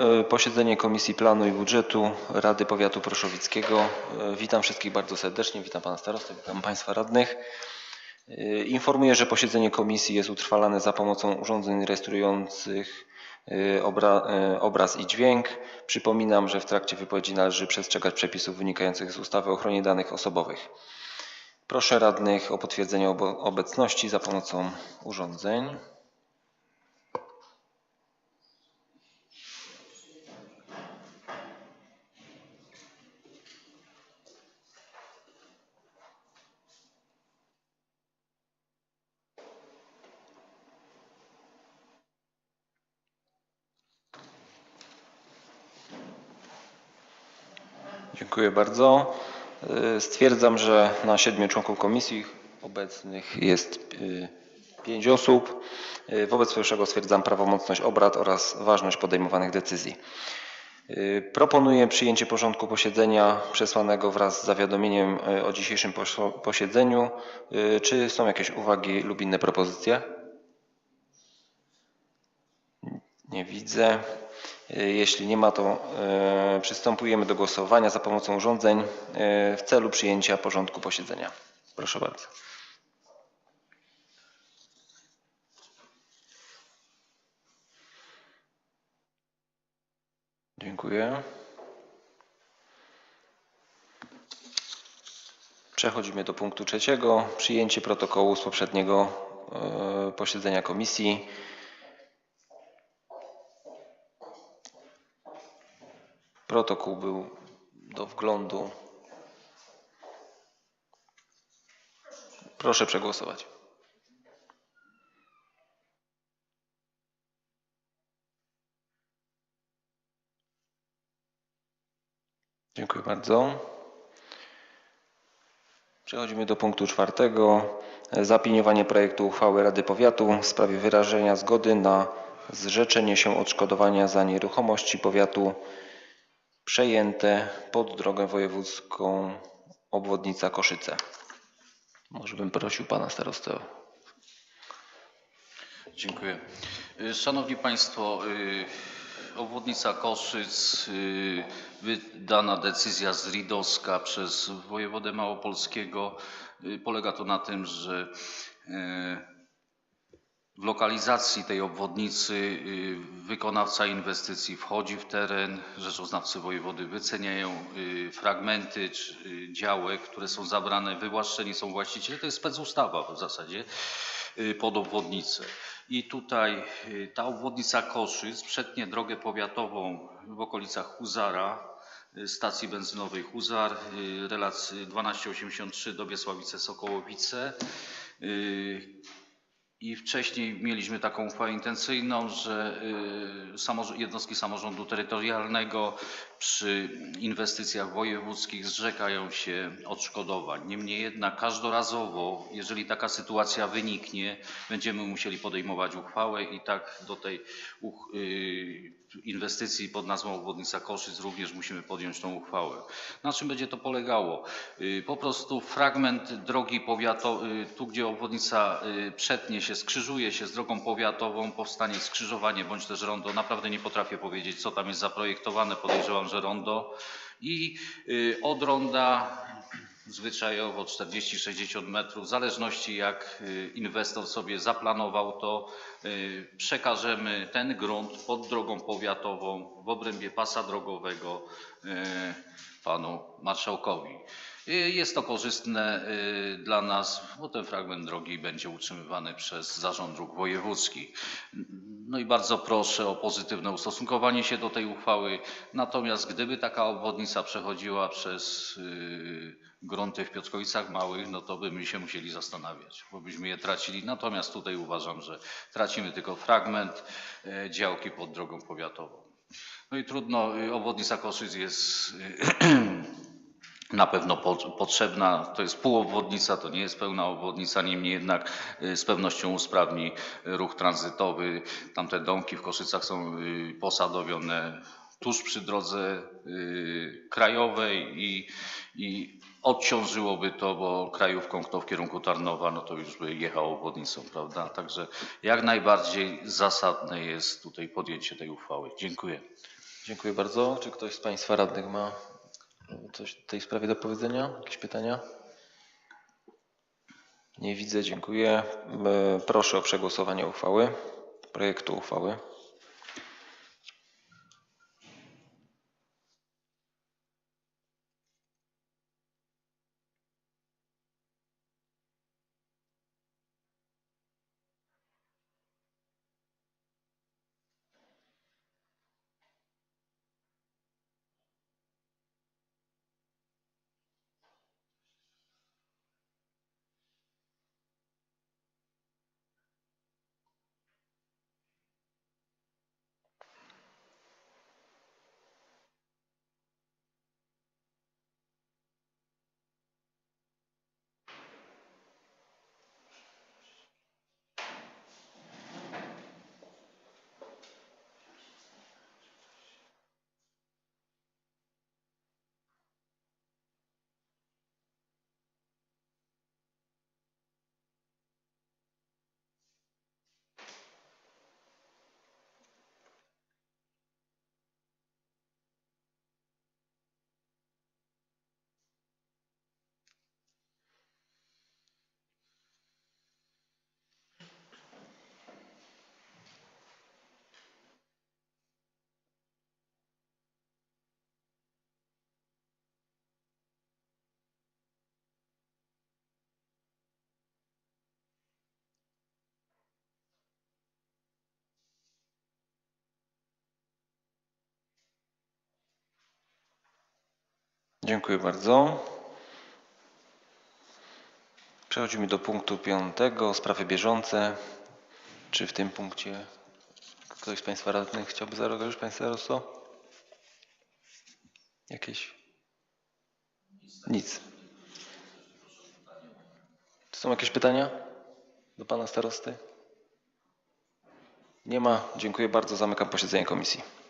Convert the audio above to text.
E, Posiedzenie Komisji Planu i Budżetu Rady Powiatu Proszowickiego. E, Witam wszystkich bardzo serdecznie, witam Pana Starostę, witam Państwa radnych. E, Informuję, że posiedzenie komisji jest utrwalane za pomocą urządzeń rejestrujących obra, obraz i dźwięk. Przypominam, że w trakcie wypowiedzi należy przestrzegać przepisów wynikających z ustawy o ochronie danych osobowych. Proszę radnych o potwierdzenie obecności za pomocą urządzeń. Dziękuję bardzo. Y, Stwierdzam, że na siedmiu członków komisji obecnych jest y, pięć osób. Y, Wobec powyższego stwierdzam prawomocność obrad oraz ważność podejmowanych decyzji. Proponuję przyjęcie porządku posiedzenia przesłanego wraz z zawiadomieniem o dzisiejszym posiedzeniu. Czy są jakieś uwagi lub inne propozycje? Nie widzę. Y, Jeśli nie ma, to y, przystępujemy do głosowania za pomocą urządzeń y, w celu przyjęcia porządku posiedzenia. Proszę bardzo. Dziękuję. Przechodzimy do punktu trzeciego. Przyjęcie protokołu z poprzedniego posiedzenia komisji. Protokół był do wglądu. Proszę przegłosować. Dziękuję bardzo. Przechodzimy do punktu czwartego. Zaopiniowanie projektu uchwały Rady Powiatu w sprawie wyrażenia zgody na zrzeczenie się odszkodowania za nieruchomości powiatu przejęte pod drogę wojewódzką obwodnica Koszyce. Może bym prosił pana starostę. o- Dziękuję. Y, Szanowni Państwo, y, obwodnica Koszyc, y, wydana decyzja z Ridowska przez wojewodę małopolskiego. Polega to na tym, że w lokalizacji tej obwodnicy y, wykonawca inwestycji wchodzi w teren, rzeczoznawcy wojewody wyceniają y, fragmenty y, działek, które są zabrane, wywłaszczeni są właściciele. To jest specustawa w zasadzie pod obwodnicę. I tutaj ta obwodnica Koszyc przetnie drogę powiatową w okolicach Huzara, stacji benzynowej Huzar, relacji 1283 Dobiesławice Sokołowice. I wcześniej mieliśmy taką uchwałę intencyjną, że y, jednostki samorządu terytorialnego przy inwestycjach wojewódzkich zrzekają się odszkodowań. Niemniej jednak każdorazowo, jeżeli taka sytuacja wyniknie, będziemy musieli podejmować uchwałę i tak do tej y, inwestycji pod nazwą obwodnica Koszyc również musimy podjąć tą uchwałę. Na czym będzie to polegało? Y, Po prostu fragment drogi powiatowej, tu gdzie obwodnica przetnie się, skrzyżuje się z drogą powiatową, powstanie skrzyżowanie bądź też rondo. Naprawdę nie potrafię powiedzieć, co tam jest zaprojektowane. Podejrzewam, że rondo. I y, od ronda zwyczajowo 40-60 metrów, w zależności jak y, inwestor sobie zaplanował to, y, przekażemy ten grunt pod drogą powiatową w obrębie pasa drogowego panu marszałkowi. Y, Jest to korzystne y, dla nas, bo ten fragment drogi będzie utrzymywany przez Zarząd Dróg Wojewódzkich. No i bardzo proszę o pozytywne ustosunkowanie się do tej uchwały. Natomiast gdyby taka obwodnica przechodziła przez y, grunty w Piotrkowicach Małych, no to byśmy się musieli zastanawiać, bo byśmy je tracili. Natomiast tutaj uważam, że tracimy tylko fragment działki pod drogą powiatową. No i trudno, obwodnica Koszyc jest na pewno po- potrzebna. To jest półobwodnica, to nie jest pełna obwodnica, niemniej jednak y, z pewnością usprawni ruch tranzytowy. Tamte domki w Koszycach są y, posadowione tuż przy drodze y, krajowej i, i odciążyłoby to, bo krajówką kto w kierunku Tarnowa, no to już by jechał obwodnicą, prawda? Także jak najbardziej zasadne jest tutaj podjęcie tej uchwały. Dziękuję. Dziękuję bardzo. Czy ktoś z Państwa radnych ma coś w tej sprawie do powiedzenia? Jakieś pytania? Nie widzę, dziękuję. E, Proszę o przegłosowanie uchwały, projektu uchwały. Dziękuję bardzo. Przechodzimy do punktu piątego, sprawy bieżące. Czy w tym punkcie ktoś z Państwa radnych chciałby zareagować? Panie starosto? Jakieś? Nic. Czy są jakieś pytania do Pana starosty? Nie ma. Dziękuję bardzo. Zamykam posiedzenie komisji.